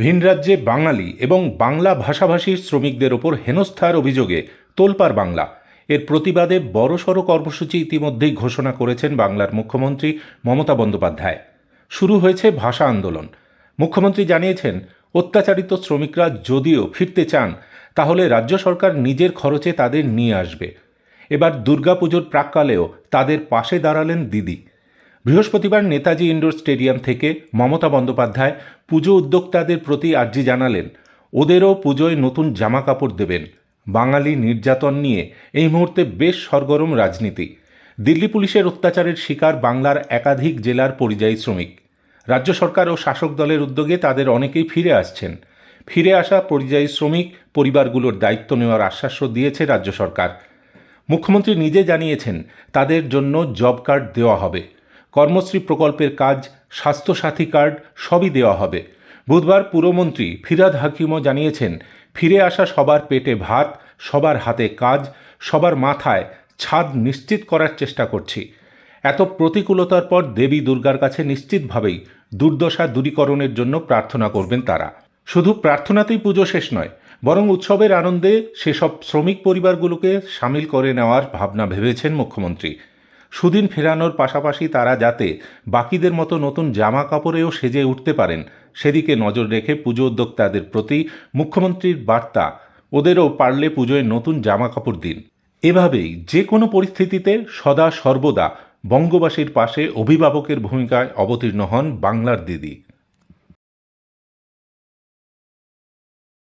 ভিন রাজ্যে বাঙালি এবং বাংলা ভাষাভাষী শ্রমিকদের ওপর হেনস্থার অভিযোগে তোলপাড় বাংলা। এর প্রতিবাদে বড়সড় কর্মসূচি ইতিমধ্যেই ঘোষণা করেছেন বাংলার মুখ্যমন্ত্রী মমতা বন্দ্যোপাধ্যায়। শুরু হয়েছে ভাষা আন্দোলন। মুখ্যমন্ত্রী জানিয়েছেন, অত্যাচারিত শ্রমিকরা যদিও ফিরতে চান, তাহলে রাজ্য সরকার নিজের খরচে তাদের নিয়ে আসবে। এবার দুর্গাপুজোর প্রাককালেও তাদের পাশে দাঁড়ালেন দিদি। বৃহস্পতিবার নেতাজি ইন্ডোর স্টেডিয়াম থেকে মমতা বন্দ্যোপাধ্যায় পুজো উদ্যোক্তাদের প্রতি আর্জি জানালেন। ওদেরও পুজোয় নতুন জামা কাপড় দেবেন। বাঙালি নির্যাতন নিয়ে এই মুহূর্তে বেশ সরগরম রাজনীতি। দিল্লি পুলিশের অত্যাচারের শিকার বাংলার একাধিক জেলার পরিযায়ী শ্রমিক। রাজ্য সরকার ও শাসক দলের উদ্যোগে তাদের অনেকেই ফিরে আসছেন। ফিরে আসা পরিযায়ী শ্রমিক পরিবারগুলোর দায়িত্ব নেওয়ার আশ্বাসও দিয়েছে রাজ্য সরকার। মুখ্যমন্ত্রী নিজে জানিয়েছেন, তাদের জন্য জব কার্ড দেওয়া হবে। কর্মশ্রী প্রকল্পের কাজ, স্বাস্থ্যসাথী কার্ড সবই দেওয়া হবে। বুধবার পুরমন্ত্রী ফিরাদ হাকিমও জানিয়েছেন, ফিরে আসা সবার পেটে ভাত, সবার হাতে কাজ, সবার মাথায় ছাদ নিশ্চিত করার চেষ্টা করছি। এত প্রতিকূলতার পর দেবী দুর্গার কাছে নিশ্চিতভাবেই দুর্দশা দূরীকরণের জন্য প্রার্থনা করবেন তারা। শুধু প্রার্থনাতেই পুজো শেষ নয়, বরং উৎসবের আনন্দে সেসব শ্রমিক পরিবারগুলোকে সামিল করে নেওয়ার ভাবনা ভেবেছেন মুখ্যমন্ত্রী। সুদিন ফেরানোর পাশাপাশি তারা যাতে বাকিদের মতো নতুন জামা কাপড়েও সেজে উঠতে পারেন, সেদিকে নজর রেখে পুজো উদ্যোক্তাদের প্রতি মুখ্যমন্ত্রীর বার্তা, ওদেরও পারলে পুজোয় নতুন জামা কাপড় দিন। এভাবেই যে কোনো পরিস্থিতিতে সদা সর্বদা বঙ্গবাসীর পাশে অভিভাবকের ভূমিকায় অবতীর্ণ হন বাংলার দিদি।